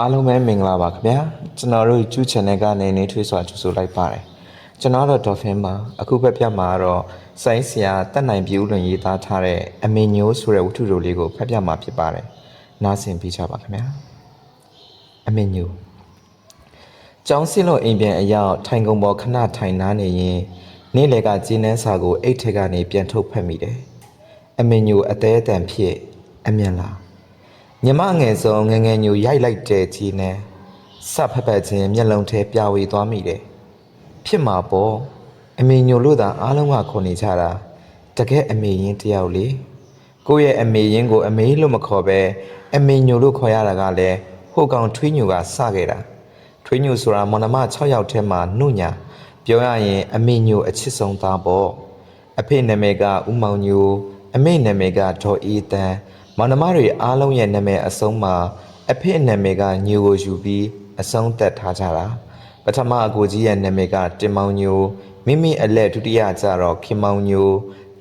အားလုံးပဲမင်္ဂလာပါခင်ဗျာကျွန်တော်တို့ YouTube channel ကနေနေထွေးစွာကြိုဆိုလိုက်ပါတယ်ကျွန်တော်တော့ Dolphin ပါအခုဘက်ပြမှာတော့စိုင်းဆရာတက်နိုင်ပြူလွန်ရေးသားထားတဲ့အမင်ညိုးဆိုတဲ့ဝတ္ထုတိုလေးကိုဖတ်ပြမှာဖြစ်ပါတယ်နားဆင်ပေးကြပါခင်ဗျာအမင်ညိုးကျောင်းစင်းလို့အိမ်ပြန်အရောက်ထိုင်ကုန်ပေါ်ခဏထိုင်နားနေရင်နေ့လယ်ကကျင်းနှန်းစာကိုအိတ်ထက်ကနေပြန်ထုတ်ဖက်မိတယ်အမင်ညိုးအသေးအတန်ဖြစ်အမြန်လာ ညမငယ်ဆုံးငယ်ငယ်ညူရိုက်လိုက်တဲ့ကြီးနဲ့စဖက်ဖက်ချင်းမျက်လုံးထဲပြဝေသွားမိတယ်ဖြစ်မှာပေါ့အမေညိုလို့သာအားလုံးကခေါ်နေကြတာတကယ်အမေရင်တယောက်လေကိုယ့်ရဲ့အမေရင်ကို အမေလို့မခေါ်ပဲအမေညိုလို့ခေါ်ရတာကလည်းဟိုကောင်ထွေးညိုကစခဲ့တာထွေးညိုဆိုတာမော်နမ6ယောက်ထဲမှာနှုတ်ညာပြောရရင် အမေညိုအချစ်ဆုံးသားပေါ့အဖေနာမည်ကဦးမောင်ညိုအမေနာမည်ကဒေါ်အေးတန်း မောင်နှမတွေအားလုံးရဲ့နာမည်အဆုံးမှာအဖေနာမည်ကညိုကိုယူပြီးအဆုံးသက်ထားကြတာပထမအကိုကြီးရဲ့နာမည်ကတင်မောင်ညိုမိမိအလက်ဒုတိယကျတော့ခင်မောင်ညို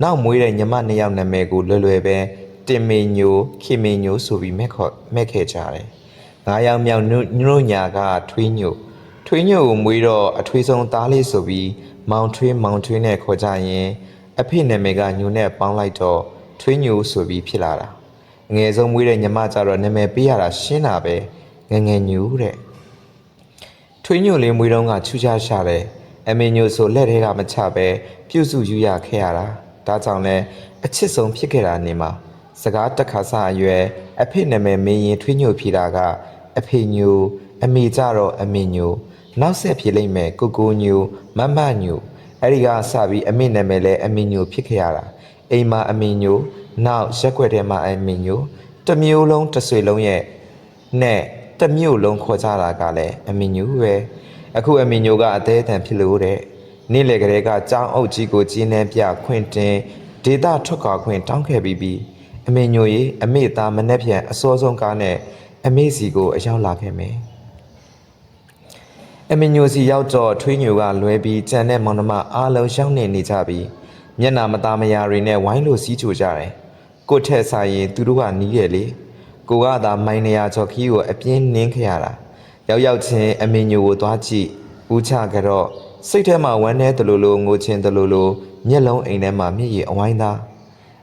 နောက်မွေးတဲ့ညီမနှစ်ယောက်နာမည်ကိုလွယ်လွယ်ပဲတင်မေညိုခင်မေညိုဆိုပြီးမဲ့ခေါ်မဲ့ခဲ့ကြတယ်ငါးယောက်မြောက်ညို့ညာကထွေးညိုထွေးညိုကိုမွေးတော့အထွေးဆုံးသားလေးဆိုပြီးမောင်ထွေးမောင်ထွေးနဲ့ခေါ်ကြရင်အဖေနာမည်ကညိုနဲ့ပေါင်းလိုက်တော့ထွေးညိုဆိုပြီးဖြစ်လာတာ ငယ်ဆုံးမွေးတဲ့ညီမကြတော့နာမည်ပေးရတာရှင်းတာပဲငယ်ငယ်ညူတဲ့ထွေးညိုလေးမွေးတော့ကချူချရှာတယ်အမေညိုဆိုလက်ထဲကမချပဲပြုစုယူရခဲ့ရတာဒါကြောင့်လဲအချစ်ဆုံးဖြစ်ခဲ့တာနေမှာစကားတက်ခါဆအရွယ်အဖေနာမည်မင်းရင်ထွေးညိုဖြေတာကအဖေညိုအမေကြတော့အမေညိုနောက်ဆက်ဖြစ်လိမ့်မယ်ကိုကိုညိုမမညိုအဲ့ဒီကစပြီးအမေနာမည်လဲအမေညိုဖြစ်ခဲ့ရတာ အိမ်မှာအမင်ညိုနောက်ရက်ွက်ထဲမှာအမင်ညိုတစ်မျိုးလုံးတစ်ဆွေလုံးရဲ့နဲ့တစ်မျိုးလုံးခေါ်ကြတာကလည်းအမင်ညိုပဲအခုအမင်ညိုကအသေးအတန်ဖြစ်လို့တဲ့နေ့လေကလေးကကြောင်းအုပ်ကြီးကိုကြီးနှန်းပြခွင့်တင်ဒေတာထွက်ခွာခွင့်တောင်းခဲ့ပြီးပြီးအမင်ညိုရေအမေသားမနှက်ပြန်အစောဆုံးကားနဲ့အမေစီကိုအရောက်လာခဲ့မယ်အမင်ညိုစီရောက်တော့ထွေးညိုကလွဲပြီးကြံတဲ့မောင်နှမအားလုံးရှောင်းနေနေကြပြီး မျက်နာမသားမယာတွေနဲ့ဝိုင်းလို့စီးချိုကြတယ်။ကို့ထက်ဆိုင်ရင်သူတို့ကနီးရလေ။ကိုကသာမိုင်းနေရချော်ခီးကိုအပြင်းနင်းခဲ့ရတာ။ရောက်ရောက်ချင်းအမင်ညိုကိုသွားကြည့်။ဦးချကြတော့စိတ်ထဲမှာဝမ်းနေတယ်လို့လို့ငိုချင်းတယ်လို့လို့မျက်လုံးအိမ်ထဲမှာမျက်ရည်အဝိုင်းသား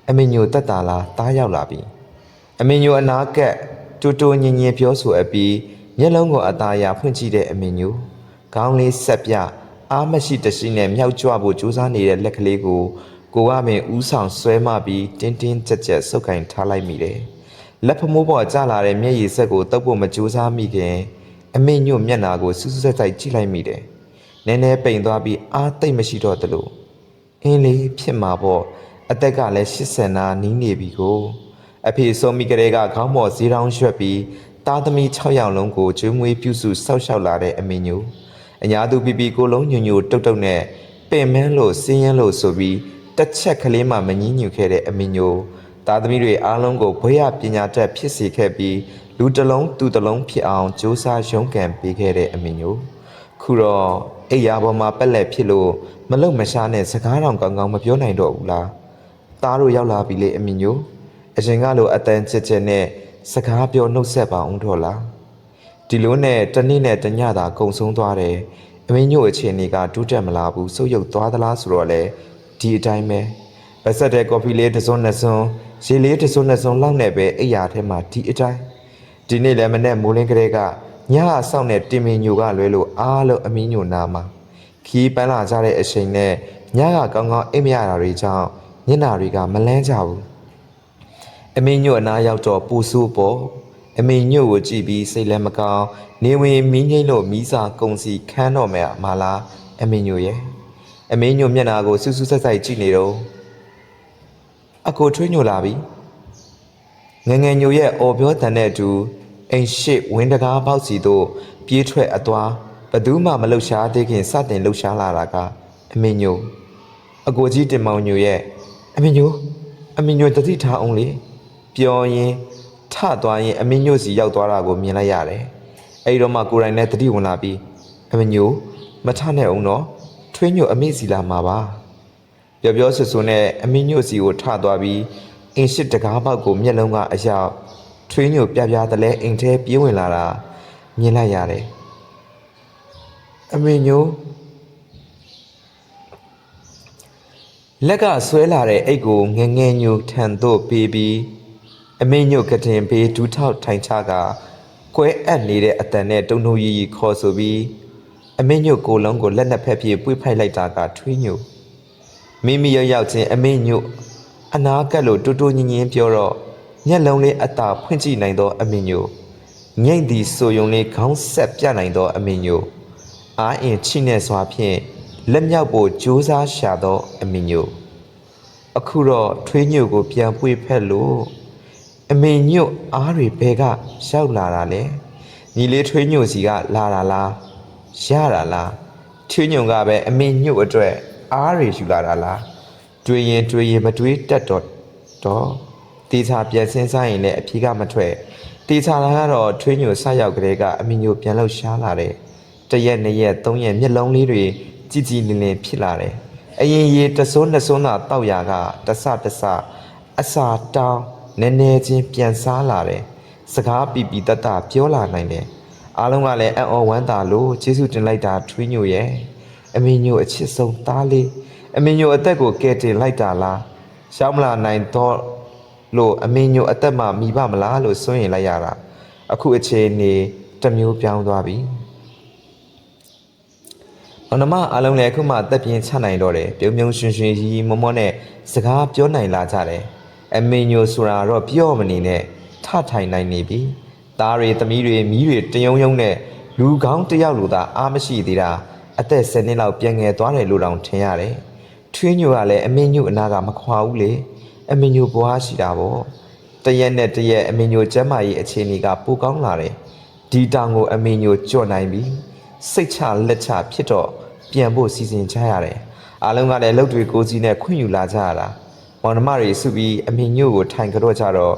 အမင်ညိုတက်တာလားတားရောက်လာပြီ။အမင်ညိုအနာကက်တူတူညင်ညင်ပြောဆိုအပ်ပြီးမျက်လုံးကိုအသားအရဖွင့်ကြည့်တဲ့အမင်ညိုခေါင်းလေးဆက်ပြ အားမရှိတရှိနဲ့မြောက်ကြွဖို့ကြိုးစားနေတဲ့လက်ကလေးကိုကိုကပင်ဥဆောင်ဆွဲမပြီးတင်းတင်းကြပ်ကြပ်ဆုပ်ကင်ထားလိုက်မိတယ်လက်ဖမိုးပေါ်ကျလာတဲ့မျက်ရည်ဆက်ကိုတုပ်ဖို့မကြိုးစားမိခင်အမင်ညိုမျက်နာကိုစူးစူးဆက်ဆက်ကြည့်လိုက်မိတယ်နည်းနည်းပိန်သွားပြီးအားသိမ့်မရှိတော့သလိုအင်းလေးဖြစ်မှာပေါ့အသက်ကလည်း80နာနီးနေပြီကိုအဖေဆုံးမိကလေးကခေါင်းပေါ်ဈေးတောင်းရွှက်ပြီးသားသမီး6ယောက်လုံးကိုကျွေးမွေးပြုစုစောက်ရှောက်လာတဲ့အမေညို အညာသူပြပြကိုလုံးညွညွတုတ်တုတ်နဲ့ပင်မန်းလို့စင်းရဲလို့ဆိုပြီးတစ်ချက်ကလေးမှမငင်းညူခဲ့တဲ့အမေညိုသားသမီးတွေအားလုံးကိုဘွေရပညာတတ်ဖြစ်စေခဲ့ပြီးလူတစ်လုံးသူတစ်လုံးဖြစ်အောင်စူးစမ်းရုန်းကန်ပေးခဲ့တဲ့အမေညိုခုတော့အိယာပေါ်မှာပက်လက်ဖြစ်လို့မလုံမရှားနဲ့စကားတောင်ကောင်းကောင်းမပြောနိုင်တော့ဘူးလားသားတို့ရောက်လာပြီလေအမီညိုအရင်ကလိုအတန်ချစ်ချစ်နဲ့စကားပြောနှုတ်ဆက်ပါအောင်တော့လား ဒီလိုနဲ့တနေ့နဲ့တညသာကုံဆုံးသွားတယ်အမီညိုအခြေအနေကဒုတက်မလာဘူးစုပ်ယုပ်သွားသလားဆိုတော့လေဒီအတိုင်းပဲပါဆက်တဲ့ကော်ဖီလေးတစ်စုံနှစ်စုံရေလေးတစ်စုံနှစ်စုံလောက်နဲ့ပဲအိယာထဲမှာဒီအတိုင်းဒီနေ့လည်းမနေ့မိုးလင်းကလေးကညအဆောင်နဲ့တင်မင်ညိုကလွဲလို့အားလုံးအမီးညိုနာမှာခီးပန်းလာကြတဲ့အချိန်နဲ့ညကကောင်းကောင်းအိပ်မရတာတွေကြောင့်ညနာတွေကမလန်းကြဘူးအမီးညိုအနာရောက်တော့ပူဆိုးပေါ် အမီးညိုကိုကြည့်ပြီးစိတ်လည်းမကောင်းနေဝင်မီးငိမ့်လို့မီးစာကုံစီခန်းတော့မယ်မလားအမီးညိုရဲ့အမီးညိုမျက်နာကိုစူးစူးဆက်ဆက်ကြည့်နေတော့အကိုထွေးညိုလာပြီငယ်ငယ်ညိုရဲ့အော်ပြောတန်တဲ့အတူအိမ်ရှိဝင်းတကားပေါက်စီတို့ပြေးထွက်အသွားဘသူမှမလှုပ်ရှားသေးခင်စတင်လှုပ်ရှားလာတာကအမေညိုအကိုကြီးတင်မောင်ညိုရဲ့အမေညိုအမေညိုတတိထားအောင်လေပြောရင်ထ သွားရင်အမေညိုစီရောက်သွားတာကိုမြင်လိုက်ရတယ်အဲ့ဒီတော့မှကိုယ်တိုင်နဲ့တတိဝင်လာပြီးအမေညိုမထနဲ့အောင်တော့ထွေးညိုအမေစီလာမှာပါပြောပြောဆွဆွနဲ့အမင်းညိုစီကိုထသွားပြီးအင်းရှိတကားပေါက်ကိုမျက်လုံးကအရောက်ထွေးညိုပြပြတလဲအိမ်ထဲပြေးဝင်လာတာမြင်လိုက်ရတယ်အမေညိုလက်ကဆွဲလာတဲ့အိတ်ကိုငယ်ငယ်ညိုထန်သို့ပေးပြီး အမေညိုကတင်ပေးဒူးထောက်ထိုင်ချကကွဲအပ်နေတဲ့အတန်နဲ့တုံတုံရီရီခေါ်ဆိုပြီးအမေညိုကိုယ်လုံးကိုလက်နှစ်ဖက်ပြေပွေ့ဖိုက်လိုက်တာကထွေးညိုမိမိရောက်ရောက်ချင်းအမေညိုအနာကက်လို့တူတူညင်ညင်ပြောတော့ညက်လုံးလေးအသာဖွင့်ကြည့်နိုင်သော အမေညိုငိမ့်သည်ဆိုယုံလေးခေါင်းဆက်ပြနိုင်သော အမေညိုအာအင်ချိနဲ့စွာဖြင့်လက်မြောက်ဖို့ကြိုးစားရှာသော အမေညိုအခုတော့ထွေးညို့ကိုပြန်ပွေဖက်လို့ အမေညို့အားတွေဘဲကရောက်လာတာလေညီလေးထွေးညို့စီကလာတာလားရတာလားထွေးညို့ကပဲအမေညို့အတွက်အားတွေယူလာတာလားတွေးရင်တွေးရင်မတွေးတတ်တော့တော့တေချာပြန်စင်းစားရင်လည်းအဖြေကမထွက်တေချာလာကတော့ထွေးညို့ဆက်ရောက်ကလေးကအမေညို့ပြန်လို့ရှားလာတယ်တရက်နှစ်ရက်သုံးရက်မျက်လုံးလေးတွေကြည်ကြည်လင်လင်ဖြစ်လာတယ်အရင်ရေတစိုးနှစ်စိုးသာတောက်ရကတဆတဆအစာတောင်း နည်းနည်းချင်းပြန်စားလာတယ်စကားပီပီတတ်တပြောလာနိုင်တယ်အားလုံးကလည်းအံ့ဩဝမ်းသာလို့ကျေးဇူးတင်လိုက်တာထွေးညို့ရဲ့အမေညို့အချစ်ဆုံးသားလေးအမေညို့အသက်ကိုကယ်တင်လိုက်တာလားရှောင်းမလာနိုင်တော့လို့အမေညို့အသက်မှမိဘမလားလို့စွန့်ရင်လိုက်ရတာအခုအချိန်နေတစ်မျိုးပြောင်းသွားပြီ။အနမအားလုံးလည်းအခုမှတက်ပြင်းချနိုင်တော့တယ်။ပြုံပြုံရွှင်ရွှင်ရီရီမောမောနဲ့စကားပြောနိုင်လာကြတယ်။ အမေညိုဆိုတာတော့ပြောမနေနဲ့ထထိုင်နိုင်နေပြီ။သားတွေသမီးတွေမိတွေတယုံယုံနဲ့လူကောင်းတစ်ယောက်လိုသာအားမရှိသေးတာအသက်၁၀နှစ်လောက်ပြန်ငယ်သွားတယ်လို့တောင်ထင်ရတယ်။ထွေးညိုကလည်းအမေညိုအနာကမခွာဘူးလေ။အမေညိုဘွားရှိတာပေါ့။တရက်နဲ့တရက်အမေညိုကျမ်းမာရေးအခြေအနေကပိုကောင်းလာတယ်။ဒီတောင်ကိုအမေညိုကြော့နိုင်ပြီ။စိတ်ချလက်ချဖြစ်တော့ပြန်ဖို့စီစဉ်ကြရတယ်။အားလုံးကလည်းလှုပ်တွေကိုစီနဲ့ခွင့်ယူလာကြရတာ။ မောင်နှမတွေစုပြီးအမေညို့ကိုထိုင်ကြတော့ကြတော့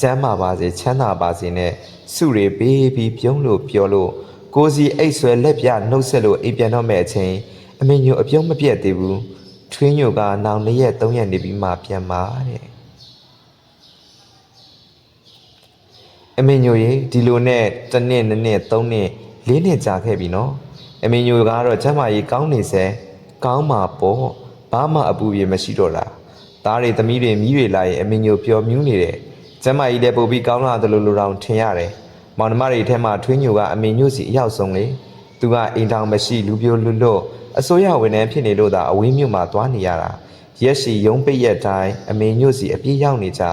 ကျမ်းမာပါစေချမ်းသာပါစေနဲ့စုတွေပေးပြီးပြုံးလို့ပြောလို့ကိုစီအိတ်ဆွဲလက်ပြနှုတ်ဆက်လို့အိပ်ပြန်တော့မဲ့အချိန်အမေညို့အပြုံးမပြတ်သေးဘူး။ထွင်းညို့ကနောင်၂ရက်၃ရက်နေပြီးမှပြန်มาတဲ့။အမေညိုရေဒီလိုနဲ့တစ်နှစ်နှစ်နှစ်သုံးနှစ်လေးနှစ်ကြာခဲ့ပြီနော်အမေညိုကတော့ကျမ်းမာရေးကောင်းနေစေကောင်းမှာပေါ့ဘာမှအပူပြေမရှိတော့တာ သားတွေသမီးတွေမြည်တွေလာရင်အမေညိုပျော်မြူးနေတယ်ကျမ်းမာရေးလည်းပို့ပြီးကောင်းလာတယ်လို့လူတော်ထင်ရတယ်မောင်နှမတွေထဲမှာထွေးညိုကအမေညိုစီအရောက်ဆုံးလေသူကအိမ်တောင်မရှိလူပြိုလွတ်လွတ်အစိုးရဝန်ထမ်းဖြစ်နေလို့သာအဝေးမြို့မှာသွားနေရတာရက်စီရုံးပိတ်ရက်တိုင်းအမေညိုစီအပြည့်ရောက်နေကြ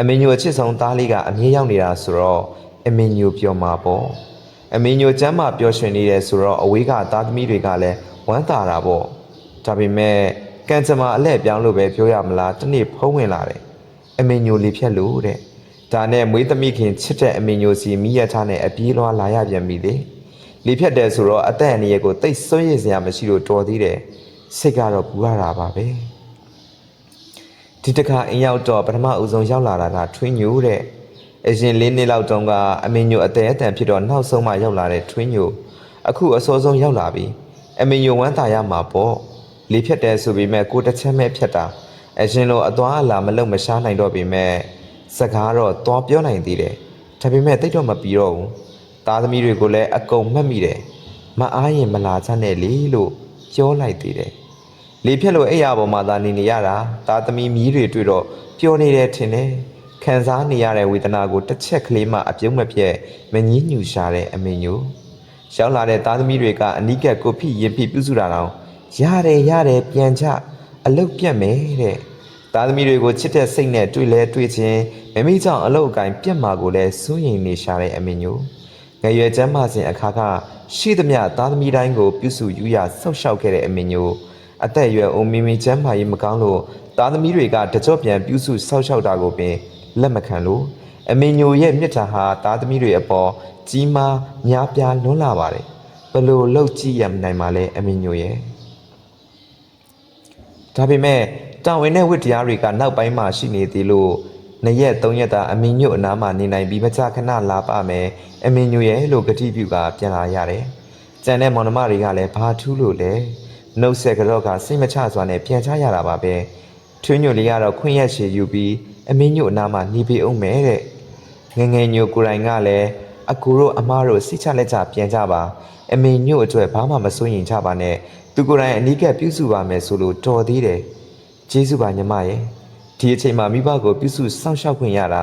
အမေညိုအချစ်ဆုံးသားလေးကအမြဲရောက်နေတာဆိုတော့အမေညိုပျော်မှာပေါ့အမေညိုကျမ်းမာပျော်ရွှင်နေတယ်ဆိုတော့အဝေးကသားသမီးတွေကလည်းဝမ်းသာတာပေါ့ဒါပေမဲ့ ကံကြမ္မာအလှည့်ပြောင်းလို့ပဲပြောရမလားတနေ့ဖုံးဝင်လာတယ်အမေညိုလေးဖြက်လို့တဲ့ဒါနဲ့မွေးသမီးခင်ချစ်တဲ့အမေညိုစီမိရထားနဲ့အပြေးလွှာလာရပြန်ပြီလေလေဖြက်တယ်ဆိုတော့အသက်အန္တရာယ်ကိုတိတ်ဆွရစရာမရှိလို့တော်သေးတယ်စိတ်ကတော့ပူရတာပါပဲဒီတစ်ခါအင်းရောက်တော့ပထမအဦးဆုံးရောက်လာတာကထွင်းညိုတဲ့အရင်လေးနှစ်လောက်တုန်းကအမေညိုအသေးအတန်ဖြစ်တော့နောက်ဆုံးမှရောက်လာတဲ့ထွင်းညိုအခုအစောဆုံးရောက်လာပြီအမေညိုဝမ်းသာရမှာပေါ့ လေဖြတ်တယ်ဆိုပေမဲ့ကိုတစ်ချက်မဲ့ဖြတ်တာအရင်လိုအသွားအလာမလုံမရှားနိုင်တော့ပေမဲ့စကားတော့သွားပြောနိုင်သေးတယ်ဒါပေမဲ့တိတ်တော့မပြီးတော့ဘူးသားသမီးတွေကိုလည်းအကုန်မှတ်မိတယ်မအားရင်မလာချနဲ့လေလို့ပြောလိုက်သေးတယ်လေဖြက်လို့အဲ့ရပေါ်မှာသာနေနေရတာသားသမီးမြည်တွေတွေ့တော့ပျော်နေတယ်ထင်တယ်ခံစားနေရတဲ့ဝေဒနာကိုတစ်ချက်ကလေးမှအပြုံးမပြတ်မငင်းညူရှာတဲ့အမေညိုရောက်လာတဲ့သားသမီးတွေကအနီးကပ်ကိုဖိရင်ဖိပြုစုတာတော့ ရတယ်ရတယ်ပြန်ချအလုတ်ပြတ်မယ်တဲ့သားသမီးတွေကိုချစ်တဲ့စိတ်နဲ့တွေ့လဲတွေ့ချင်းမမိကြောင့်အလုတ်အကင်ပြတ်မှာကိုလည်းစိုးရိမ်နေရှာတဲ့အမေညိုငယ်ရွယ်ချမ်းမစဉ်အခါကရှိသမျှသားသမီးတိုင်းကိုပြုစုယူရဆောက်ရှောက်ခဲ့တဲ့အမေညိုအသက်အရွယ်အိုမီမီချမ်းမာရေးမကောင်းလို့သားသမီးတွေကတကြော့ပြန်ပြုစုဆောက်ရှောက်တာကိုပင်လက်မခံလို့အမေညိုရဲ့မြစ်တာဟာသားသမီးတွေအပေါ်ကြီးမားများပြားလွန်းလာပါတယ်ဘလို့လှုပ်ကြည့်ရမနိုင်ပါလဲအမေညိုရဲ့ ဒါပေမဲ့တာဝန်နဲ့ဝိတရားတွေကနောက်ပိုင်းမှာရှိနေသေးလို့နှစ်ရက်သုံးရက်သာအမေညိုအနားမှာနေနိုင်ပြီးမကြခဏလာပါမယ်အမေညိုရဲ့လို့ဂတိပြုကပြန်လာရတယ်ကျန်တဲ့မောင်နှမတွေကလည်းဘာထူးလို့လဲနှုတ်ဆက်ကြော့ကစိတ်မချစွာနဲ့ပြန်ချရတာပါပဲထွင်းညိုလေးကတော့ခွင့်ရက်ရှည်ယူပြီးအမင်းညိုအနားမှာနေပေအောင်မယ်တဲ့ငယ်ငယ်ညိုကိုယ်တိုင်ကလည်းအကူတို့အမားတို့စိတ်ချလက်ချပြန်ကြပါအမေညို့အတွက်ဘာမှမစိုးရင်ကြပါနဲ့ သူကိုယ်တိုင်အနီးကပ်ပြုစုပါမယ်ဆိုလို့တော်သေးတယ်ကျေးဇူးပါညီမရဲ့ဒီအချိန်မှာမိဘကိုပြုစုစောင့်ရှောက်ခွင့်ရတာ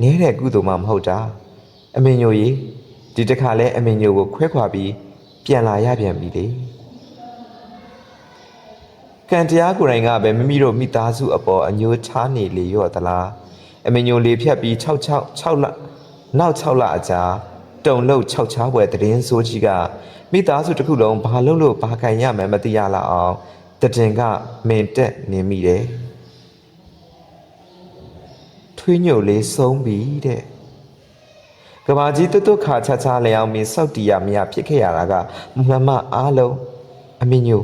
နည်းတဲ့ကုသိုလ်မှမဟုတ်တာအမေညိုကြီးဒီတစ်ခါလဲအမေညိုကိုခွဲခွာပြီးပြန်လာရပြန်ပြီလေကံတရားကိုယ်တိုင်ကပဲမိမိတို့မိသားစုအပေါ်အညိုးချားနေလေရော့သလားအမညိုလေးဖြတ်ပြီး6 6 6လနောက်6လအကြာ တုံလုတ်6ချားပွဲတရင်ဆိုးကြီးကမိသားစုတစ်ခုလုံးဘာလို့လို့ဘာခံရမှန်းမသိရလောက်အောင်တတင်ကမင်တက်နေမိတယ်ထွေးညိုလေးဆုံးပြီတဲ့ကဘာကြီးတွတ်တွတ်ခါချာချာလျောင်းမင်းစောက်တီရမရဖြစ်ခဲ့ရတာကမမအားလုံးအမညို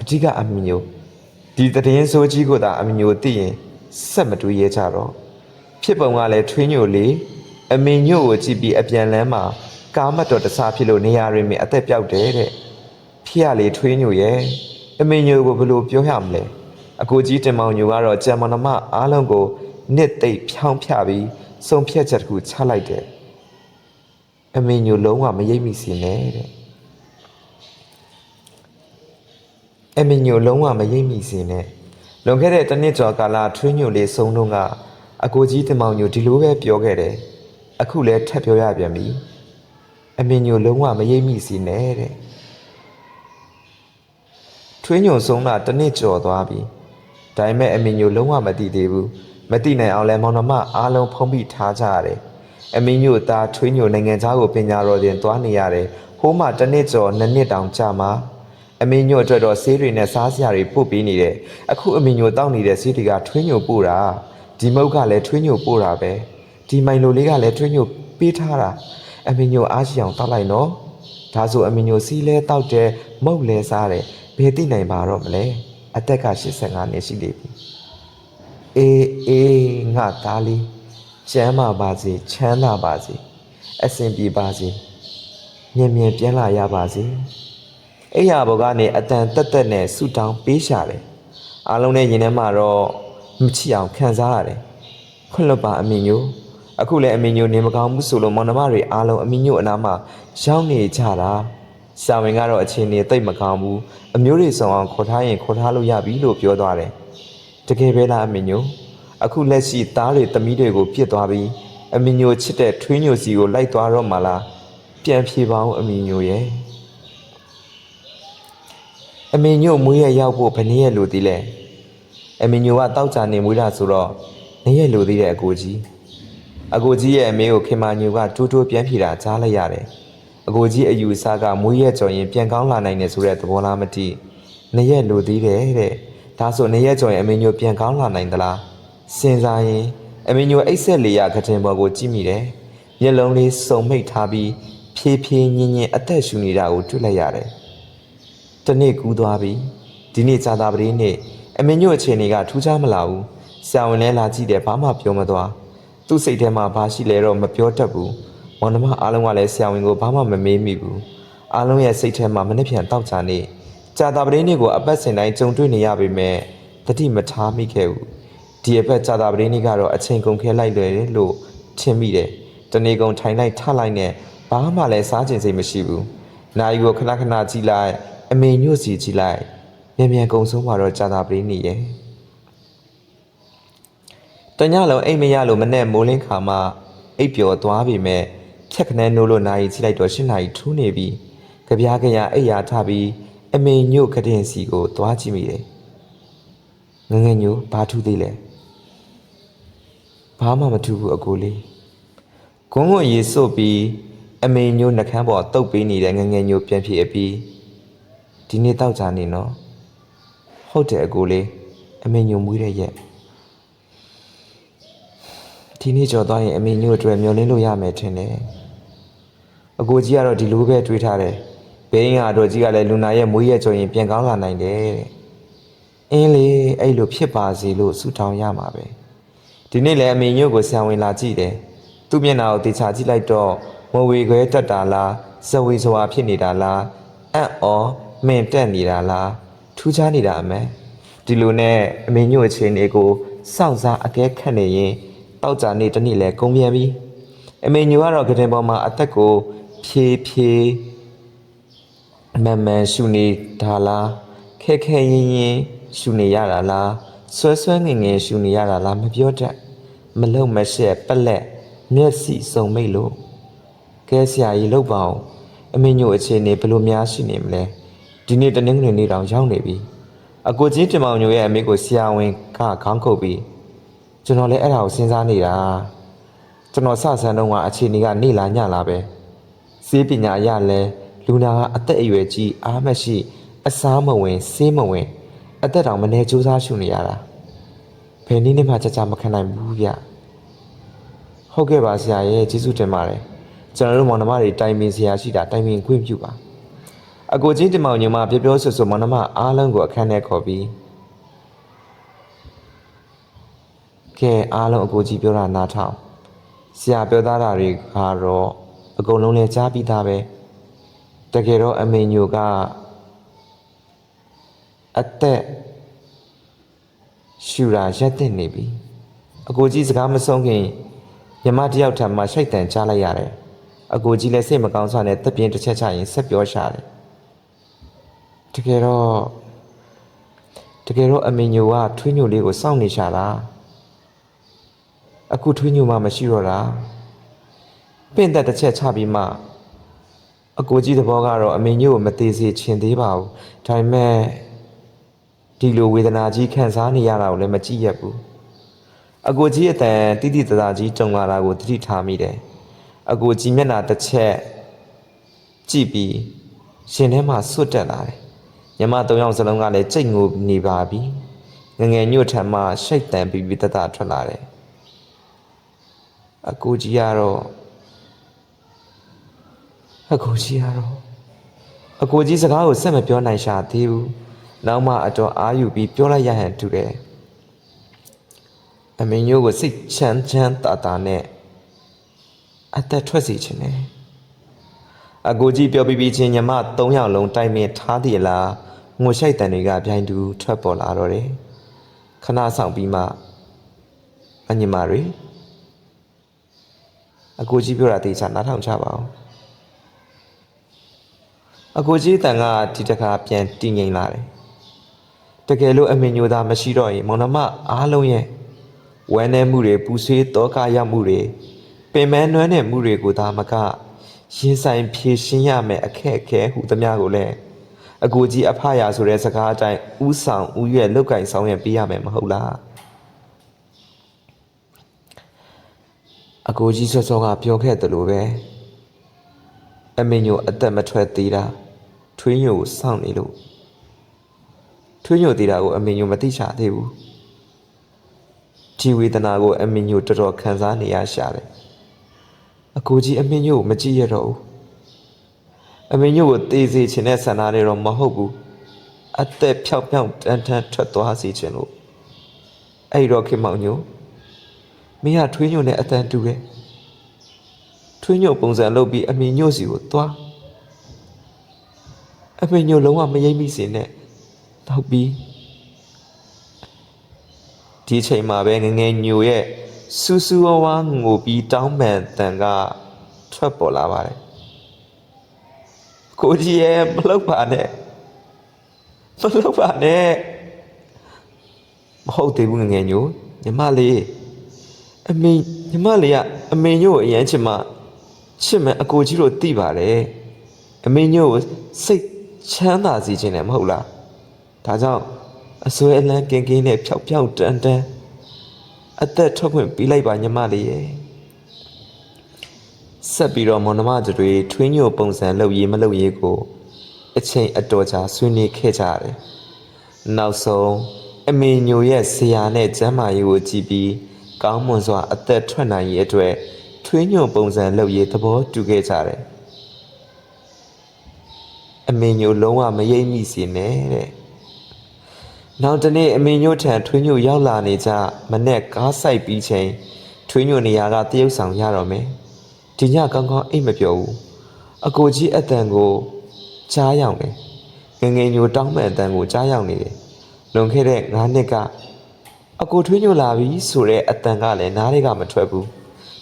အဓိကအမမျိုးဒီတည်င်းဆိုးကြီးကိုသာအမမျိုးသိရင်ဆက်မတွေးရဲကြတော့ဖြစ်ပုံကလည်းထွေးညိုလေ အမင်းညို့ကိုကြည့်ပြီးအပြန်လန်းမှာကားမတော်တဆဖြစ်လို့နေရာရင်းမအသက်ပြောက်တယ်တဲ့ဖြစ်ရလေထွေးညိုရဲ့အမင်းညိုကိုဘယ်လိုပြောရမလဲအကိုကြီးတင်မောင်ညိုကတော့ဂျမနမအားလုံးကိုနှစ်သိပ်ဖြောင်းဖြပြီးစုံဖြတ်ချက်တစ်ခုချလိုက်တယ်အမင်းညိုလုံးဝမရိပ်မိစီနဲ့တဲ့အမီညိုလုံးဝမရိပ်မိစေနဲ့လွန်ခဲ့တဲ့တစ်နှစ်ကျော်ကာလထွေးညိုလေးဆုံးတော့ကအကိုကြီးတင်မောင်ညိုဒီလိုပဲပြောခဲ့တယ် အခုလည်းထပ်ပြောရပြန်ပြီအမီညိုလုံးဝမရိပ်မိစေနဲ့တဲ့ထွေးညိုဆုံးတာတစ်နှစ်ကျော်သွားပြီဒါပေမဲ့အမီညိုလုံးဝမသိသေးဘူးမသိနိုင်အောင်လဲမောင်နှမအားလုံးဖုံးပြီးထားကြရတယ်အမီညိုသားထွေးညိုနိုင်ငံသားကိုပညာတော်တင်သွားနေရတယ်ဟိုးမှတစ်နှစ်ကျော်နှစ်နှစ်တောင်ကြာမှာအမင်းညို့အတွက်တော့ဆေးတွေနဲ့စားစရာတွေပို့ပေးနေတယ်အခုအမင်းညိုတောက်နေတဲ့ဆေးတွေကထွေးညိုပို့တာဒီမုတ်ကလည်းထွေးညိုပို့တာပဲ ဒီမိုင်လိုလေးကလည်းထွေးညိုပေးထားတာအမင်းညိုအားရှိအောင်တောက်လိုက်နော်ဒါဆိုအမင်းညိုစီးလဲတောက်တယ်မုတ်လဲစားတယ်ဘယ်သိနိုင်ပါတော့မလဲအသက်က85နှစ်ရှိနေပြီအေးအေးငါသားလေးကျမ်းမာပါစေချမ်းသာပါစေအဆင်ပြေပါစေမြင်မြင်ပြန်လာရပါစေအဲ့ရဘောကနေအတန်တက်တက်နဲ့ဆူတောင်းပေးရှာတယ်အားလုံးနဲ့ရင်ထဲမှာတော့မချီအောင်ခံစားရတယ်ခွင့်လွတ်ပါအမင်းညို အခုလည်းအမင်းညိုနေမကောင်းဘူးဆိုလို့မောင်နှမတွေအားလုံးအမင်းညိုအနားမှာရောက်နေကြတာစာဝင်ကတော့အချင်းနေတိတ်မကောင်းဘူးအမျိုးတွေဆောင်အောင်ခေါ်ထားရင်ခေါ်ထားလို့ရပြီလို့ပြောသွားတယ်တကယ်ပဲလားအမင်းညိုအခုလက်ရှိသားတွေသမီးတွေကိုပြစ်သွားပြီးအမင်းညိုချစ်တဲ့ထွေးညိုစီကိုလိုက်သွားတော့မှလားပြန်ဖြေပါအောင်အမင်းညိုရဲ့အမေညို့မွေးရရောက်ဖို့ဘယ်နည်းရလို့သေးလဲအမေညိုကတောက်ကြနေမွေးတာဆိုတော့နေရလို့သေးတဲ့အကိုကြီး အကိုကြီးရဲ့အမေကိုခင်မညိုကတိုးတိုးပြန်ဖြေတာကြားလိုက်ရတယ်အကိုကြီးအယူအဆကမွေးရကြော်ရင်ပြန်ကောင်းလာနိုင်တယ်ဆိုတဲ့သဘောလားမသိနေရလို့သေးတယ်တဲ့ဒါဆိုနေရကြော်ရင်အမေညိုပြန်ကောင်းလာနိုင်သလားစဉ်းစားရင်အမေညိုအိတ်ဆက်လေးရကတင်ပေါ်ကိုကြည့်မိတယ်မျက်လုံးလေးစုံမိတ်ထားပြီးဖြည်းဖြည်းညင်ညင်အသက်ရှူနေတာကိုတွေ့လိုက်ရတယ်တနေ့ကူးသွားပြီဒီနေ့ဇာတာပတိနေ့အမင်းညို့အခြေအနေကထူးခြားမလာဘူးဆရာဝန်လဲလာကြည့်တယ်ဘာမှပြောမသွား သူ့စိတ်ထဲမှာဘာရှိလဲတော့မပြောတတ်ဘူးမောင်နှမအားလုံးကလည်းဆရာဝန်ကိုဘာမှမမေးမိဘူးအားလုံးရဲ့စိတ်ထဲမှာမနှက်ပြန်တောက်ချနေဇာတာပတိနေ့ကိုအပတ်စဉ်တိုင်းကြုံတွေ့နေရပေမဲ့တတိမထားမိခဲ့ဘူးဒီအပတ်ဇာတာပတိနေ့ကတော့အချိန်ကုန်ခဲလိုက်တယ်လို့ထင်မိတယ်တနေ့ကုန်ထိုင်လိုက်ထလိုက်နဲ့ဘာမှလည်းစားကျင်စိတ်မရှိဘူးနိုင်ကိုခဏခဏကြည့်လိုက်အမေညွတ်စီကြည့်လိုက်မြန်မြန်ကုံဆုံးမှာတော့ကြာတာပရင်းနေရဲ့ တညလုံးအိမ်မရလို့မနဲ့မိုးလင်းခါမှအိပ်ပျော်သွားပြီမဲ့ဖြက်ခနဲနိုးလို့နိုင်ကြည့်လိုက်တော့၈နာရီထူးနေပြီကြပြားကြရအိပ်ရာထပြီးအမေညွတ်ကတင်စီကိုသွားကြည့်မိတယ်ငယ်ငယ်ညိုဘာထူးသေးလဲဘာမှမထူးဘူးအကိုလေးကွန်းကွန်းရေစုပ်ပြီးအမေညိုနှကန်းပေါ်တုပ်ပေးနေတဲ့ငယ်ငယ်ညိုပြန်ဖြစ်အပြီးဒီနေ့တောက်ကြနေနော်ဟုတ်တယ်အကိုလေးအမေညိုမွေးတဲ့ရက် ဒီနေ့ကြော်သွားရင်အမေညိုအတွက်မျောလင်းလို့ရမယ်ထင်တယ်အကိုကြီးကတော့ဒီလိုပဲတွေးထားတယ်ဘိန်းကတော့ကြီးကလည်းလူနာရဲ့မွေးရက်ကြော်ရင်ပြန်ကောင်းလာနိုင်တယ်တဲ့အင်းလေအဲ့လိုဖြစ်ပါစေလို့ဆုတောင်းရမှာပဲဒီနေ့လည်းအမေညို့ကိုဆံဝင်လာကြည့်တယ်။သူ့မျက်နှာကိုတေချာကြည့်လိုက်တော့မဝေခွဲတက်တာလားဇဝေဇဝါဖြစ်နေတာလားအံ့ဩမင်တက်နေတာလားထူးခြားနေတာအမဲဒီလိုနဲ့အမေညို့အခြေအနေကိုစောင့်စားအကဲခတ်နေရင် တောက်ကြနေတစ်နေ့လဲကုန်ပြန်ပြီအမေညိုကတော့ကတင်ပေါ်မှာအသက်ကိုဖြေးဖြေးမန်မန်ရှူနေတာလားခဲခဲရင်ရင်ရှူနေရတာလားဆွဲဆွဲငင်ငယ်ရှူနေရတာလားမပြောတတ်မလုံမရှက်ပက်လက်မျက်စိစုံမိတ်လို့ကဲဆရာကြီးလောက်ပါအောင်အမေညိုအခြေအနေဘယ်လိုများရှိနေမလဲဒီနေ့တနင်္ဂနွေနေ့တောင်ရောက်နေပြီအကိုချင်းတင်မောင်ညိုရဲ့အမေကိုဆရာဝန်ကခေါင်းခုတ်ပြီး ကျွန်တော်လည်းအဲ့ဒါကိုစဉ်းစားနေတာကျွန်တော်စဆန်းတော့ကအခြေအနေကနေလာညလာပဲစေးပညာရလဲလူနာကအသက်အရွယ်ကြီးအားမရှိအစားမဝင်ဆေးမဝင် အသက်တောင်မနေကြိုးစားရှုနေရတာဘယ်နည်းနဲ့မှကြကြမခံနိုင်ဘူးဗျဟုတ်ကဲ့ပါဆရာရဲ့ကျေးဇူးတင်ပါတယ်ကျွန်တော်တို့မောင်နှမတွေတိုင်ပင်ဆရာရှိတာတိုင်ပင်ခွင့်ပြုပါအကိုချင်းတင်မောင်ညမပြောပြောဆွဆွမောင်နှမအားလုံးကိုအခန်းထဲခေါ်ပြီး ကဲအားလုံးအကိုကြီးပြောတာနားထောင်ဆရာပြောသားတာတွေကတော့အကုန်လုံးလည်းကြားပြီးသားပဲတကယ်တော့အမေညိုကအသက်ရှူတာရက်တင်နေပြီအကိုကြီးစကားမဆုံးခင်ညမတယောက်ထံမှရှိုက်တန်ကြားလိုက်ရတယ်အကိုကြီးလည်းစိတ်မကောင်းစွာနဲ့တက်ပြင်းတစ်ချက်ချရင်ဆက်ပြောရှာတယ်တကယ်တော့တကယ်တော့အမေညိုကထွေးညိုလေးကိုစောင့်နေရှာတာ အခုထွေးညိုမှမရှိတော့တာပင့်သက်တစ်ချက်ချပြီးမှအကိုကြီးသဘောကတော့အမေညိုကိုမသေးစေချင်သေးပါဘူးဒါပေမဲ့ဒီလိုဝေဒနာကြီးခံစားနေရတာကိုလည်းမကြည့်ရဘူးအကိုကြီးအတန်တိတိတသားကြီးကြုံလာတာကိုသတိထားမိတယ်အကိုကြီးမျက်နှာတစ်ချက်ကြည့်ပြီးရှင်ထဲမှာဆွတ်တက်လာတယ်ညမသုံးယောက်စလုံးကလည်းကြိတ်ငိုနေပါပြီငငယ်ညွတ်ထံမှရှိတ်တန်ပြီးပြီးတတထွက်လာတယ် အကိုကြီးကတော့အကိုကြီးကတော့အကိုကြီးစကားကိုဆက်မပြောနိုင်ရှာသေးဘူးနောက်မှအတော်အာယူပြီးပြောလိုက်ရဟန်တူတယ်အမင်းညို့ကိုစိတ်ချမ်းချမ်းသာသာနဲ့အသက်ထွက်စေခြင်းနဲ့အကိုကြီးပြောပြီးပြီးချင်းညမ၃ယောက်လုံးတိုင်ပင်ထားသည်လားငိုရှိုက်တန်တွေကပြိုင်တူထွက်ပေါ်လာတော့တယ်ခဏဆောင်ပြီးမှအညီမတွေ အကိုကြီးပြောတာတေချာနားထောင်ကြပါဦးအကိုကြီးတန်ကဒီတခါပြန်တည်ငြိမ်လာတယ်တကယ်လို့အမင်ညိုသားမရှိတော့ရင်မောင်နှမအားလုံးရဲ့ဝမ်းနည်းမှုတွေပူဆွေးတောကရောက်မှုတွေပင်မနွမ်းတဲ့မှုတွေကိုသာမကရင်ဆိုင်ဖြေရှင်းရမယ်အခက်အခဲဟူသမျှကိုလည်းအကိုကြီးအဖရာဆိုတဲ့စကားအတိုင်းဥဆောင်ဥရွက်လောက်ကင်ဆောင်ရွက်ပေးရမယ်မဟုတ်လား အကိုကြီးစောစောကပြောခဲ့တယ်လို့ပဲအမင်ညိုအသက်မထွက်သေးတာထွေးညိုကိုစောင့်နေလို့ထွေးညိုသေးတာကိုအမင်ညိုမသိချသေးဘူးဒီဝေဒနာကိုအမင်ညိုတော်တော်ခံစားနေရရှာတယ်အကိုကြီးအမင်ညိုကိုမကြည့်ရတော့ဘူးအမင်ညိုကိုတေးစေချင်တဲ့ဆန္ဒတွေတော့မဟုတ်ဘူးအသက်ဖြောက်ဖြောက်တန်းတန်းထွက်သွားစေချင်လို့အဲ့တော့ခင်မောင်ညို မင်းကထွေးညိုနဲ့အတန်တူတယ်ထွေးညိုပုံစံလုပ်ပြီးအမင်ညိုစီကိုသွားအမင်ညိုလုံးဝမရိပ်မိစေနဲ့နောက်ပြီးဒီအချိန်မှာပဲငငယ်ညိုရဲ့စူးစူးဝါးဝါငိုပြီးတောင်းပန်တန်ကထွက်ပေါ်လာပါတယ်ကိုကြီးရဲ့မလုပ်ပါနဲ့မလုပ်ပါနဲ့မဟုတ်သေးဘူးငငယ်ညိုညီမလေး အမေညီမလေးကအမေညိုကိုအရင်ချစ်မှချစ်မယ်အကိုကြီးတို့သိပါတယ်အမေညိုကိုစိတ်ချမ်းသာစေခြင်းလည်းမဟုတ်လားဒါကြောင့်အစွဲအလန်းကင်းကင်းနဲ့ဖြောက်ဖြောက်တန်တန်အသက်ထွက်ခွင့်ပေးလိုက်ပါညီမလေးရဲ့ဆက်ပြီးတော့မောင်နှမတွေထွင်းညိုပုံစံလုပ်ရေးမလုပ်ရေးကိုအချိန်အတော်ကြာဆွေးနွေးခဲ့ကြတယ်နောက်ဆုံးအမေညိုရဲ့ဆရာနဲ့ကျမ်းမာရေးကိုကြည့်ပြီး ကောင်းမွန်စွာအသက်ထွက်နိုင်ရေးအတွက်ထွင်းညိုပုံစံလုပ်ရေးသဘောတူခဲ့ကြတယ်အမေညိုလုံးဝမရိပ်မိစေနဲ့တဲ့နောက်တနေ့အမေညိုထံထွင်းညိုရောက်လာနေကြမနဲ့ကားဆိုင်ပြီးချိန်ထွင်းညိုနေရာကတရုပ်ဆောင်ရတော့မယ်ဒီညကောင်းကောင်းအိတ်မပြောဘူးအကိုကြီးအတန်ကိုကြားရောက်တယ်ငငယ်ညိုတောင်းမဲ့အတန်ကိုကြားရောက်နေတယ်လွန်ခဲ့တဲ့9နှစ်က အကိုထွေးညိုလာပြီဆိုတဲ့အတန်ကလည်းနားတွေကမထွက်ဘူး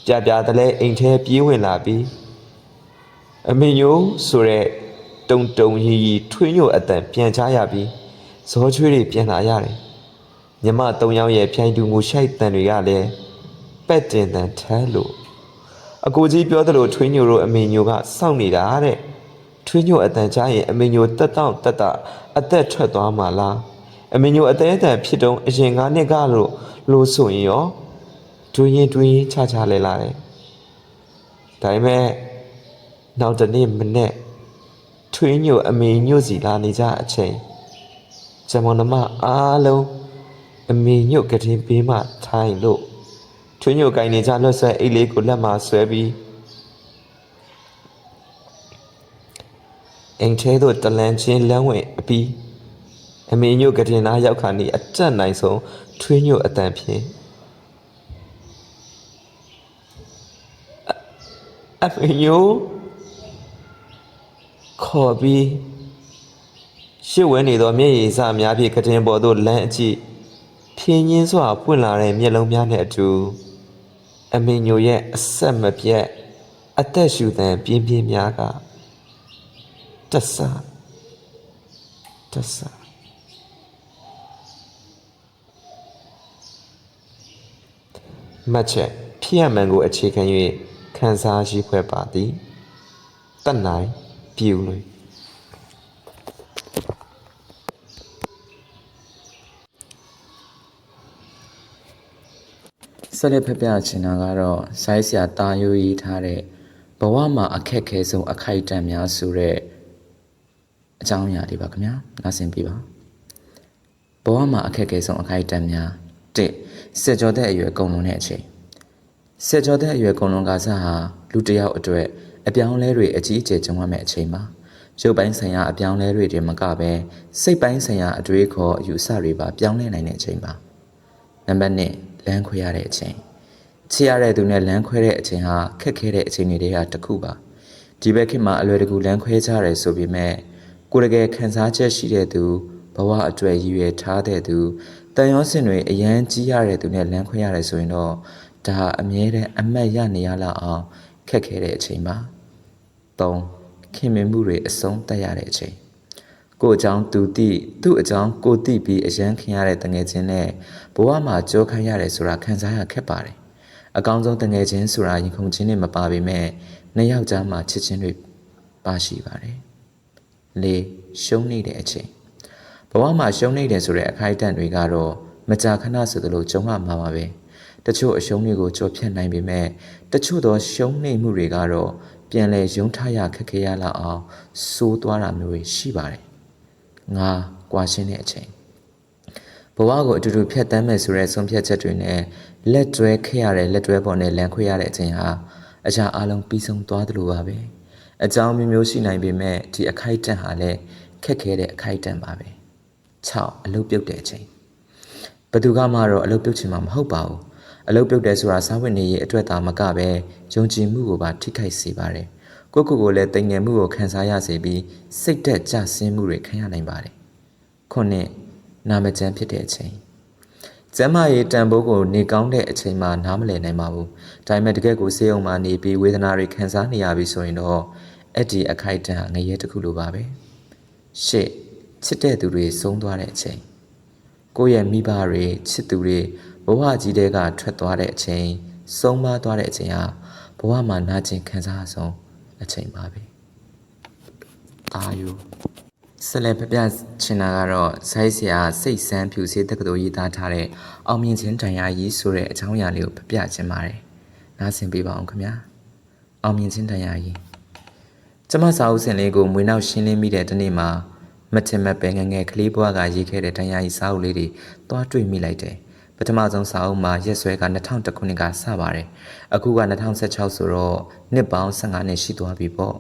ပြပြတလဲအိမ်ထဲပြေးဝင်လာပြီးအမေညိုဆိုတဲ့တုံတုံရီရီထွေးညိုအတန်ပြန်ချရပြီးဇောချွေးတွေပြန်လာရတယ်မြမ၃ယောက်ရဲ့ဖြိုင်တူငူရှိုက်တန်တွေကလည်းပက်တင်တန်ထဲလို့အကိုကြီးပြောသလိုထွေးညိုတို့အမေညိုကစောင့်နေတာတဲ့ထွေးညိုအတန်ချရင်အမေညိုတက်တောင့်တက်တာအသက်ထွက်သွားမှာလား အမေညိုအသေးအတန်ဖြစ်တုံးအရင်၅နှစ်ကလို့လို့ဆိုရင်ရောတွင်းရင်တွင်းရင်ချချလဲလာတယ်ဒါပေမဲ့နောက်တနေ့မနေ့ထွေးညိုအမေညိုစီလာနေကြအချိန်ဇမွန်နမအားလုံးအမေညိုကတင်ပေးမှထိုင်လို့ထွေးညိုကိုင်းနေကြလွတ်ဆွဲအိတ်လေးကိုလက်မှာဆွဲပြီးအင်ထဲသို့တလန်ချင်းလမ်းဝင်အပြီး အမေညိုကတင်သားရောက်ခါနေအတက်နိုင်ဆုံးထွေးညိုအတန်ဖြင့်အအမေညိုခေါ်ပြီးရှစ်ဝဲနေသောမျက်ရည်စများဖြင့်ကတင်ပေါ်သို့လမ်းအကြည့်ဖြင်းညင်းစွာပွင့်လာတဲ့မျက်လုံးများနဲ့အတူအမေညိုရဲ့အဆက်မပြတ်အသက်ရှူသံပြင်းပြင်းများကတဆာတဆာ မှတ်ချက်ဖြစ်ရမှန်ကိုအခြေခံ၍ခံစားရှိဖွဲ့ပါသည်တတ်နိုင်ပြူလွယ်ဆက်လက်ဖပြချင်တာကတော့ဆိုင်းဆရာတာယိုရေးထားတဲ့ဘဝမှာအခက်ခဲဆုံးအခိုက်အတန့်များဆိုတဲ့အကြောင်းအရာတွေပါခင်ဗျာနားဆင်ပြပါဘဝမှာအခက်ခဲဆုံးအခိုက်အတန့်များ1 ဆက်ကြောတဲ့အရွယ်ကုန်လွန်တဲ့အချိန်ဆက်ကြောတဲ့အရွယ်ကုန်လွန်ကစားဟာလူတစ်ယောက်အတွက်အပြောင်းလဲတွေအကြီးအကျယ်ကြုံရမယ့်အချိန်ပါရုပ်ပိုင်းဆိုင်ရာအပြောင်းလဲတွေတင်မကပဲစိတ်ပိုင်းဆိုင်ရာအတွေးခေါ်အယူအဆတွေပါပြောင်းလဲနိုင်တဲ့အချိန်ပါနံပါတ်1လမ်းခွဲရတဲ့အချိန်ချစ်ရတဲ့သူနဲ့လမ်းခွဲတဲ့အချိန်ဟာခက်ခဲတဲ့အချိန်တွေကတစ်ခုပါဒီဘက်ခေတ်မှာအလွယ်တကူလမ်းခွဲကြရတယ်ဆိုပေမဲ့ကိုယ်တကယ်ခံစားချက်ရှိတဲ့သူဘဝအတွက်ရည်ရွယ်ထားတဲ့သူ တန်ရောစင်တွေအရန်ကြီးရတဲ့သူနဲ့လမ်းခွဲရတယ်ဆိုရင်တော့ဒါဟာအမြဲတမ်းအမတ်ရနေရလောက်အောင်ခက်ခဲတဲ့အချိန်ပါ3ခင်မင်မှုတွေအဆုံးတက်ရတဲ့အချိန်ကိုအကြောင်းသူတိသူ့အကြောင်းကိုတိပြီးအရန်ခင်ရတဲ့တငယ်ချင်းနဲ့ဘဝမှာကြောခိုင်းရတယ်ဆိုတာခံစားရခက်ပါတယ်အကောင်းဆုံးတငယ်ချင်းဆိုတာရင်ခုန်ချင်းနဲ့မပါပေမဲ့နှစ်ယောက်ကြားမှာချစ်ချင်းတွေပါရှိပါတယ်လေရှုံးနေတဲ့အချိန်ဘ ဝမှာရှုံးနေတယ်ဆိုတဲ့အခိုက်အတန့်တွေကတော့မကြာခဏဆိုသလိုကြုံရမှာပါပဲတချို့အရှုံးတွေကိုကြော်ဖြတ်နိုင်ပေမဲ့တချို့သောရှုံးနေမှုတွေကတော့ပြန်လဲယုံထရခက်ခဲရလောက်အောင်စိုးသွားတာမျိုးတွေရှိပါတယ်ငါကွာရှင်းတဲ့အချိန်ဘဝကိုအတူတူဖြတ်တမ်းမယ်ဆိုတဲ့ဆုံးဖြတ်ချက်တွေနဲ့လက်တွဲခဲ့ရတဲ့လက်တွဲပေါ်နဲ့လမ်းခွဲရတဲ့အချိန်ဟာအရာအလုံးပြီးဆုံးသွားသလိုပါပဲအကြောင်းမျိုးမျိုးရှိနိုင်ပေမဲ့ဒီအခိုက်အတန့်ဟာလည်းခက်ခဲတဲ့အခိုက်အတန့်ပါပဲ 6အလုပ်ပြုတ်တဲ့အချိန်ဘယ်သူကမှတော့အလုပ်ပြုတ်ချင်မှာမဟုတ်ပါဘူးအလုပ်ပြုတ်တယ်ဆိုတာစားဝတ်နေရေးအတွက်သာမကပဲယုံကြည်မှုကိုပါထိခိုက်စေပါတယ်ကိုယ့်ကိုယ်ကိုလည်းတိမ်ငယ်မှုကိုခံစားရစေပြီးစိတ်သက်ကြဆင်းမှုတွေခံရနိုင်ပါတယ်ခုနှစ်နာမကျန်းဖြစ်တဲ့အချိန်ကျမ်းမာရေးတန်ဖိုးကိုနေကောင်းတဲ့အချိန်မှာနားမလည်နိုင်ပါဘူးဒါပေမဲ့တကယ့်ကိုစေယုံမှနေပြီးဝေဒနာတွေခံစားနေရပြီဆိုရင်တော့အဲ့ဒီအခိုက်အတန့်ဟာငရဲတစ်ခုလိုပါပဲရှစ် ချစ်တဲ့သူတွေဆုံးသွားတဲ့အချိန်ကိုယ့်ရဲ့မိဘတွေချစ်သူတွေဘဝကြီးတဲကထွက်သွားတဲ့အချိန်ဆုံးမသွားတဲ့အချိန်ဟာဘဝမှာနာကျင်ခံစားရဆုံးအချိန်ပါပဲအာယုဆက်လက်ပြပြချင်တာကတော့ဆိုင်းဆရာစိတ်ဆန်းဖြူစေးတက္ကသိုလ်ရေးသားထားတဲ့အောင်မြင်ခြင်းတရားကြီးဆိုတဲ့အကြောင်းအရာလေးကိုပြပြချင်ပါတယ်နားဆင်ပေးပါအောင်ခင်ဗျာအောင်မြင်ခြင်းတရားကြီးကျမစာအုပ်စင်လေးကိုမွေနောက်ရှင်းလင်းမိတဲ့တနေ့မှာ မထင်မဲ့ပဲငယ်ငယ်ကလေးဘွားကရေးခဲ့တဲ့တရားကြီးစာအုပ်လေးတွေတွားတွေ့မိလိုက်တယ်ပထမဆုံးစာအုပ်မှာရက်စွဲက2000ခုနှစ်ကစပါတယ်အခုက2016ဆိုတော့နှစ်ပေါင်း15နှစ်ရှိသွားပြီပေါ့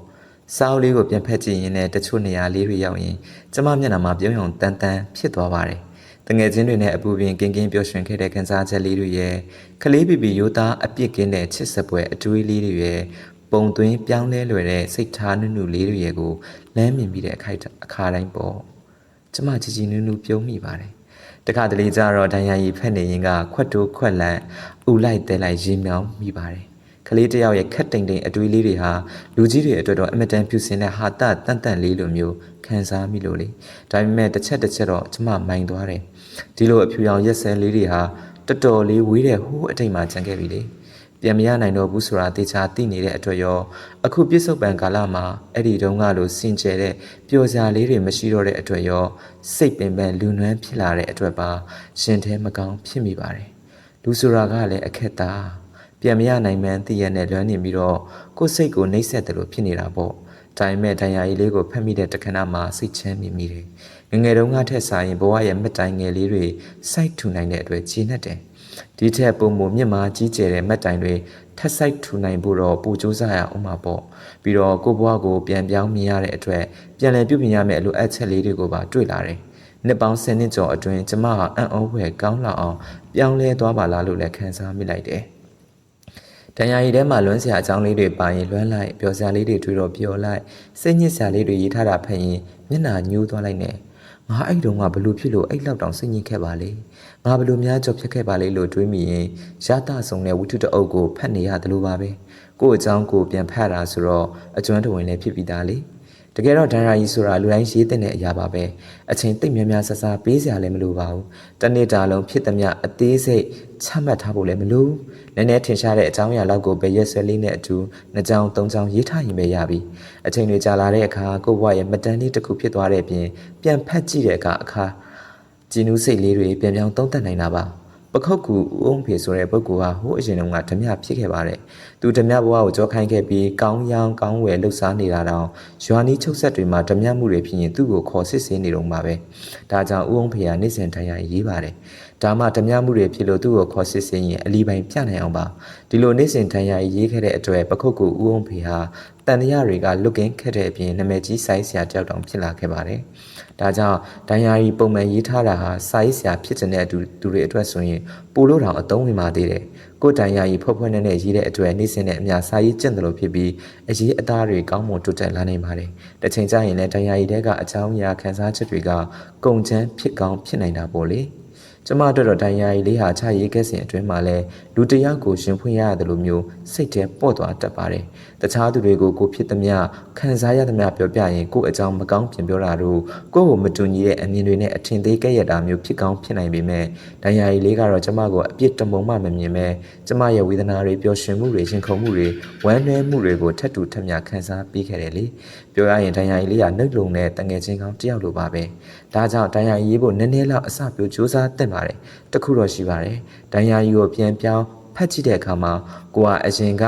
စာအုပ်လေးကိုပြန်ဖက်ကြည့်ရင်လည်းတချို့နေရာလေးတွေရောက်ရင်ကျမမျက်နှာမှာပြုံးယုံတန်းတန်းဖြစ်သွားပါတယ်တငယ်ချင်းတွေနဲ့အပူပင်ကင်းကင်းပျော်ရွှင်ခဲ့တဲ့ကန်စားချက်လေးတွေရဲ့ကလေးပီပီရိုးသားအပြစ်ကင်းတဲ့ချစ်စပွဲအတွေးလေးတွေရဲ့ ပုံသွင်းပြောင်းလဲလွယ်တဲ့စိတ်ထားနုနုလေးတွေရဲ့ကိုလမ်းမြင်ပြီးတဲ့အခိုက်အခါတိုင်းပေါ့ကျမကြီးကြီးနူးနူးပြုံးမိပါတယ်တခါတလေကျတော့ဒဏ်ရာရီဖက်နေရင်ကခွက်တိုးခွက်လန့်ဥလိုက်တဲလိုက်ရေမြောင်းမိပါတယ်ကလေးတစ်ယောက်ရဲ့ခက်တိမ်တိမ်အတွေးလေးတွေဟာလူကြီးတွေအတွက်တော့အမတန်ဖြူစင်တဲ့ဟာတတန်တန်လေးလိုမျိုးခံစားမိလို့လေဒါပေမဲ့တစ်ချက်တစ်ချက်တော့ကျမမိုင်သွားတယ်ဒီလိုအဖြူရောင်ရက်စဲလေးတွေဟာတော်တော်လေးဝေးတဲ့ဟိုးအထိတ်မှကျန်ခဲ့ပြီလေ ပြန်မရနိုင်တော့ဘူးဆိုတာတေချာသိနေတဲ့အတွက်ရောအခုပြစ္ဆုတ်ပံကာလမှာအဲ့ဒီတုန်းကလိုစင်ကြယ်တဲ့ပျော်စရာလေးတွေမရှိတော့တဲ့အတွက်ရောစိတ်ပင်ပန်းလူနွမ်းဖြစ်လာတဲ့အတွက်ပါရှင်ထဲမကောင်းဖြစ်မိပါတယ်လူဆိုတာကလည်းအခက်သားပြန်မရနိုင်မှန်းသိရတဲ့လွမ်းနေပြီးတော့ကိုယ်စိတ်ကိုနှိမ့်ဆက်တယ်လို့ဖြစ်နေတာပေါ့ဒါပေမဲ့ဒဏ်ရာကြီးလေးကိုဖတ်မိတဲ့တခဏမှာစိတ်ချမ်းမြေ့မိတယ်ငယ်ငယ်တုန်းကထက်စားရင်ဘဝရဲ့မတိုင်ငယ်လေးတွေစိုက်ထူနိုင်တဲ့အတွက်ကြီးနဲ့တယ် ဒီထက်ပုံမမြင့်မားကြီးကျယ်တဲ့မက်တိုင်တွေထက်ဆိုင်ထူနိုင်ဖို့တော့ပူကြိုးစားရအောင်ပါပေါ့ပြီးတော့ကိုဘွားကိုပြန်ပြောင်းမြင်ရတဲ့အတွက်ပြန်လည်ပြုပြင်ရမယ့်အလိုအပ်ချက်လေးတွေကိုပါတွေ့လာတယ်နှစ်ပေါင်း10နှစ်ကျော်အတွင်းကျမဟာအံ့ဩဖွယ်ကောင်းလောက်အောင်ပြောင်းလဲသွားပါလားလို့လည်းခံစားမိလိုက်တယ်တန်ရာရီထဲမှာလွမ်းစရာအကြောင်းလေးတွေပါရင်လွမ်းလိုက်ပျော်စရာလေးတွေတွေ့တော့ပျော်လိုက်စိတ်ညစ်စရာလေးတွေရေးထားတာဖတ်ရင်မျက်နှာညိုးသွားလိုက်နဲ့ ငါအဲ့တုန်းကဘလို့ဖြစ်လို့အဲ့လောက်တောင်စိတ်ညစ်ခဲ့ပါလေငါဘလို့များကြော်ဖြစ်ခဲ့ပါလေလို့တွေးမိရင်ရတဆုံတဲ့ဝိထုတအုပ်ကိုဖတ်နေရတယ်လို့ပါပဲကို့အကြောင်းကိုပြန်ဖတ်တာဆိုတော့အကျွမ်းတဝင်လည်းဖြစ်ပြီးသားလေ တကယ်တော့ဒဏ္ဍာရီဆိုတာလူတိုင်းရေးတဲ့အရာပါပဲအချိန်တိတ်များများဆဆပေးစရာလည်းမလိုပါဘူးတနေ့တာလုံးဖြစ်သမျှအသေးစိတ်ချမှတ်ထားဖို့လည်းမလိုနည်းနည်းထင်ရှားတဲ့အကြောင်းအရာလောက်ကိုပဲရက်ဆွဲလေးနဲ့အတူနှစ်ကြောင်သုံးကြောင်ရေးထားရင်ပဲရပြီအချိန်တွေကြာလာတဲ့အခါကိုယ့်ဘဝရဲ့မတန်လေးတစ်ခုဖြစ်သွားတဲ့ပြင်ပြန်ဖတ်ကြည့်တဲ့အခါအခါဂျင်းနူးစိတ်လေးတွေပြန်ပြောင်းသုံးသပ်နိုင်တာပါ ပခုတ်ကူဦးအောင်ဖေဆိုတဲ့ပုဂ္ဂိုလ်ဟာဟိုးအရင်တုန်းကဓမြဖြစ်ခဲ့ပါတယ်။သူဓမြဘဝကိုကြောခိုင်းခဲ့ပြီးကောင်းရောင်ကောင်းဝယ်လှုပ်ရှားနေတာတောင်ရွာနီးချုပ်ဆက်တွေမှာဓမြမှုတွေဖြစ်ရင်သူ့ကိုခေါ်စစ်ဆေးနေတော့မှာပဲ။ဒါကြောင့်ဦးအောင်ဖေကနေ့စဉ်ထိုင်ရရေးပါတယ်။ဒါမှဓမြမှုတွေဖြစ်လို့သူ့ကိုခေါ်စစ်ဆေးရင်အလီပိုင်ပြနိုင်အောင်ပါ။ဒီလိုနေ့စဉ်ထိုင်ရရေးခဲ့တဲ့အတွက်ပခုတ်ကူဦးအောင်ဖေဟာတန်တရားတွေကလွတ်ကင်းခဲ့တဲ့အပြင်နာမည်ကြီးဆိုင်ဆရာကြောက်တောင်ဖြစ်လာခဲ့ပါတယ်။ ဒါကြောင့်ဒိုင်ယာရီပုံမှန်ရေးထားတာဟာစာရေးဆရာဖြစ်တဲ့အတူသူတွေအတွက်ဆိုရင်ပိုလို့တောင်အသုံးဝင်ပါသေးတယ်။ကိုယ်ဒိုင်ယာရီဖွဲ့ဖွဲ့နဲ့နဲ့ရေးတဲ့အတွက်နေ့စဉ်နဲ့အများစာရေးကျင့်တယ်လို့ဖြစ်ပြီးအရေးအသားတွေကောင်းမွန်တိုးတက်လာနိုင်ပါတယ်။တစ်ချိန်ကျရင်လည်းဒိုင်ယာရီတဲကအချောင်းအရာခန်းစားချက်တွေကကုံချမ်းဖြစ်ကောင်းဖြစ်နိုင်တာပေါ့လေ။ကျမတို့တော့ဒိုင်ယာရီလေးဟာချရေးခဲ့စဉ်အတွင်းမှာလဲ လူတစ်ယောက်ကိုရှင်ဖွင့်ရရတယ်လို့မျိုးစိတ်ထဲပေါ့သွားတတ်ပါတယ်။တခြားသူတွေကိုကိုဖြစ်သမျှခံစားရသမျှပြောပြရင်ကို့အကြောင်းမကောင်းပြင်ပြောတာတို့ကိုယ့်ကိုမတူညီတဲ့အမြင်တွေနဲ့အထင်သေးကဲ့ရတာမျိုးဖြစ်ကောင်းဖြစ်နိုင်ပေမဲ့ဒိုင်ယာရီလေးကတော့ကျမကိုအပြစ်တမုံမှမမြင်ပဲကျမရဲ့ဝေဒနာတွေပျော်ရွှင်မှုတွေရှင်ခုန်မှုတွေဝမ်းနည်းမှုတွေကိုထပ်တူထပ်မြခံစားပြီးခဲ့တယ်လေ။ပြောရရင်ဒိုင်ယာရီလေးကနှုတ်လုံတဲ့တငယ်ချင်းကောင်းတယောက်လိုပါပဲ။ဒါကြောင့်ဒိုင်ယာရီရေးဖို့နည်းနည်းလောက်အစပြိုစူးစမ်းတင်ပါတယ်။တခုတော့ရှိပါတယ်။ဒိုင်ယာရီကိုပြန်ပြောင်းဖတ်ကြည့်တဲ့အခါမှာကိုကအရင်က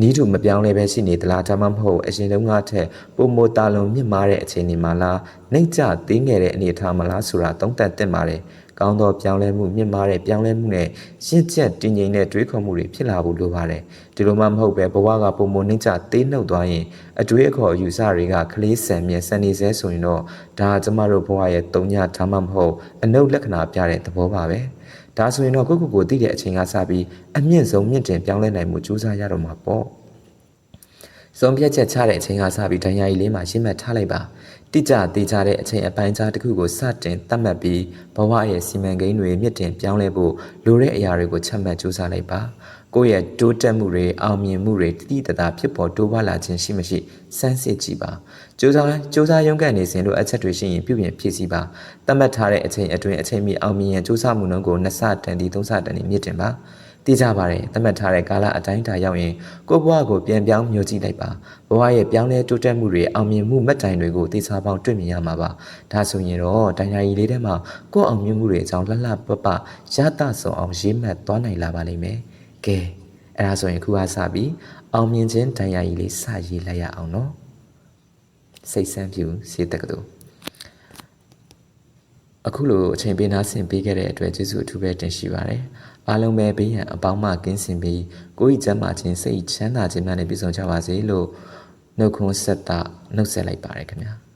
နီးတူမပြောင်းလဲပဲရှိနေသလားဒါမှမဟုတ်အရင်တုန်းကထက်ပုံမတာလုံးမြင့်မားတဲ့အခြေအနေမှာလားနှိမ့်ကျသေးငယ်တဲ့အနေအထားမှာလားဆိုတာသုံးသပ်တင်ပါတယ်။ကောင်းသောပြောင်းလဲမှုမြင့်မားတဲ့ပြောင်းလဲမှုနဲ့ရှင်းချက်တည်ငြိမ်တဲ့တွေးခေါ်မှုတွေဖြစ်လာဖို့လိုပါတယ်။ဒီလိုမှမဟုတ်ပဲဘဝကပုံမနှိမ့်ကျသေးနှုတ်သွားရင်အတွေးအခေါ်အယူဆတွေကကလေးဆန်မြဲစံနေစဲဆိုရင်တော့ဒါကျမတို့ဘဝရဲ့တုံညဒါမှမဟုတ်အနုလက္ခဏာပြတဲ့သဘောပါပဲ။ ဒါဆိုရင်တော့ကိုယ့်ကိုယ်ကိုသိတဲ့အချိန်ကစပြီးအမြင့်ဆုံးမြင့်တင်ပြောင်းလဲနိုင်မှုကြိုးစားရတော့မှာပေါ့။ဆုံးဖြတ်ချက်ချတဲ့အချိန်ကစပြီးဒဏ်ရာကြီးလေးမှာရှင်းမှတ်ထားလိုက်ပါ တိကျသေးကြတဲ့အချိန်အပိုင်းခြားတစ်ခုကိုစတင်သတ်မှတ်ပြီးဘဝရဲ့စီမံကိန်းတွေမြင့်တင်ပြောင်းလဲဖို့လိုတဲ့အရာတွေကိုချက်မှတ်ကြိုးစားလိုက်ပါကိုယ့်ရဲ့တိုးတက်မှုတွေအောင်မြင်မှုတွေတတိတသာဖြစ်ပေါ်တိုးပွားလာခြင်းရှိမရှိစမ်းစစ်ကြည့်ပါကြိုးစားကြိုးစားရုန်းကန်နေစဉ်လိုအချက်တွေရှိရင်ပြုပြင်ဖြည့်ဆည်းပါသတ်မှတ်ထားတဲ့အချိန်အတွင်းအချိန်မီအောင်မြင်ရန်ကြိုးစားမှုနှုန်းကိုနှစ်ဆတန်ဒီသုံးဆတန်ဒီမြင့်တင်ပါ သိကြပါတယ်သတ်မှတ်ထားတဲ့ကာလအတိုင်းတာရောက်ရင်ကိုယ့်ဘဝကိုပြန်ပြောင်းမျိုးကြည့်လိုက်ပါဘဝရဲ့ပြောင်းလဲတိုးတက်မှုတွေအောင်မြင်မှုမှတ်တိုင်တွေကိုသိစားပေါင်းတွေ့မြင်ရမှာပါဒါဆိုရင်တော့ဒိုင်ယာရီလေးထဲမှာကိုယ့်အောင်မြင်မှုတွေအကြောင်းလှလှပပရတဆုံအောင်ရေးမှတ်သွားနိုင်လာပါလိမ့်မယ်ကဲအဲ့ဒါဆိုရင်ခုကစပြီးအောင်မြင်ခြင်းဒိုင်ယာရီလေးစရေးလိုက်ရအောင်နော်စိတ်ဆန်းပြူစေတက္ကသိုလ်အခုလိုအချိန်ပေးနာဆင်ပေးခဲ့တဲ့အတွက်ကျေးဇူးအထူးပဲတင်ရှိပါတယ်။ အားလုံးပဲဘေးရန်အပေါင်းမှကင်းစင်ပြီးကိုယ်ဤကျမ်းမာခြင်းစိတ်ချမ်းသာခြင်းများနဲ့ပြည့်စုံကြပါစေလို့နှုတ်ခွန်းဆက်တာနှုတ်ဆက်လိုက်ပါတယ်ခင်ဗျာ။